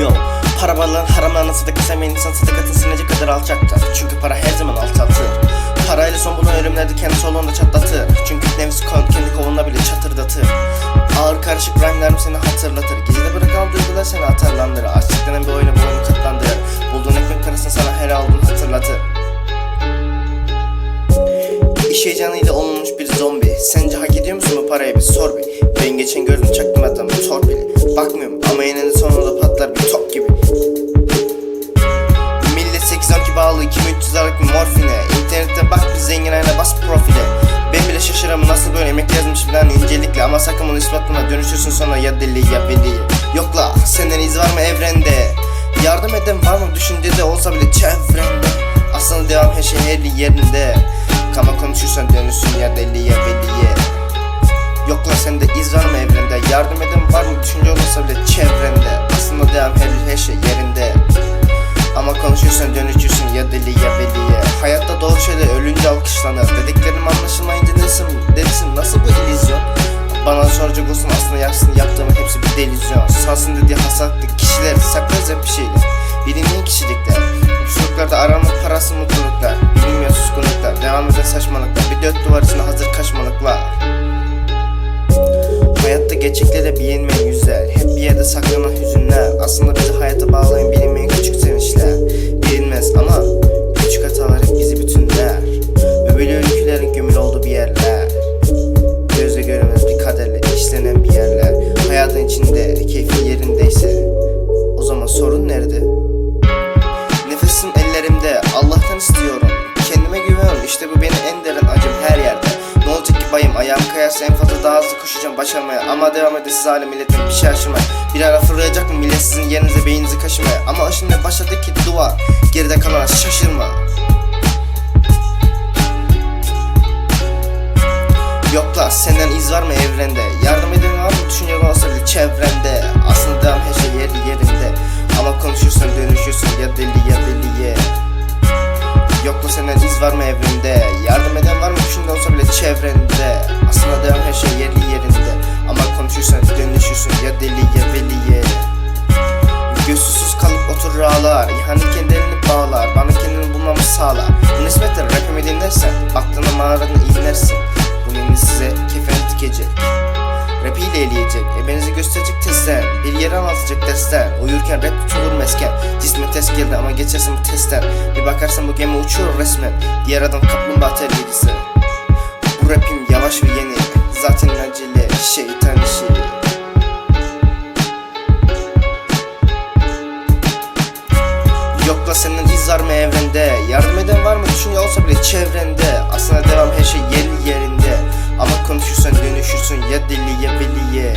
Yo Para varlığın haramlarına sadaka sevmeyen insan sadakatın sinecek kadar alçaktır Çünkü para her zaman alçaltır. Parayla son bulunan ölümlerde kendi soluğunda çatlatır. Çünkü nefs Sence hak ediyor musun bu parayı? Bir sor bir. Ben geçen gördüm çaktım adamı torpili Bakmıyorum ama yine de sonunda patlar bir top gibi. Millet 8-12 bağlı 2300 liralık bir morfine. İnternette bak bir zengin ayna bas profile. Ben bile şaşırırım nasıl böyle emek yazmış falan incelikle. Ama sakın bunu ispatına dönüşürsün sonra ya deli ya veli Yok la senden iz var mı evrende? Yardım eden var mı düşüncede? Olsa bile çevrende. Aslında devam her şey her yerinde Kama konuşursan dönürsün ya deli ya veliye. Yok la sende iz var mı evrende? Yardım eden var mı? Düşünce olmasa bile çevrende. Aslında devam her, her şey yerinde. Ama konuşursan dönüşürsün ya deli ya veliye. Hayatta doğru şeyler ölünce alkışlanır. Dediklerim anlaşılmayınca nesin, delisin nasıl bu illüzyon? Bana soracak olsun aslında yapsın yaptığımın hepsi bir delüzyon Salsın dediği hastalıklı kişiler saklarız hep bir şeyler. Bilinmeyen kişilikler. Mutluluklarda aranır parası mutluluklar. Bilinmeyen suskunluklar Devam eden saçmalıklar. Bir dört duvar içinde hazır kaçmalıklar. Hayatta gerçeklere bilinmeyen yüzler. Hep bir yerde saklanan hüzünler. Aslında bizi hayata bağlayan bilinmeyen küçük sevinçler. Bilinmez ama küçük hatalar hep bizi bütünler. Ve öykülerin gömülü olduğu bir yerler. Gözle göremez bir kaderle işlenen bir yerler. Hayatın içinde ayağım kayarsa en fazla daha hızlı koşacağım başarmaya. Ama devam edin siz aile milletin bir şey aşımaya Bir ara fırlayacak mı millet sizin yerinize beyninizi kaşımaya? Ama şimdi başladı ki dua. Geride kalana şaşırma. Yok la senden iz var mı evrende? Yardım eden var mı? Düşüncen olsa bile çevrende. Aslında devam her şey yeri yerinde. Ama konuşursan dönüşürsün ya deli ya deliye. Yok la senden iz var mı evrende çevrende. Aslında devam her şey yeri yerinde. Ama konuşursan dönüşürsün ya deli ya veliye. Gözsüzsüz kalıp oturur ağlar. İhanet kendi elini bağlar. Bana kendini bulmamı sağlar. Bu nispetle rapimi dinlersen Baktığında mağaranı inlersin Bu ninni size kefen dikecek? Rapiyle eleyecek. Ebenizi gösterecek testten. Bir yere anlatacak dersten Uyurken rap tutulur mesken. Cisme test geldi ama geçersin bu testten. Bir bakarsın bu gemi uçuyor resmen. Diğer adam kaplumbağa rapim yavaş ve yeni Zaten acele şeytan işi. Yok la senin iz var mı evrende? Yardım eden var mı? Düşünce olsa bile çevrende. Aslında devam her şey yeri yerinde. Ama konuşursan dönüşürsün ya deli ya veliye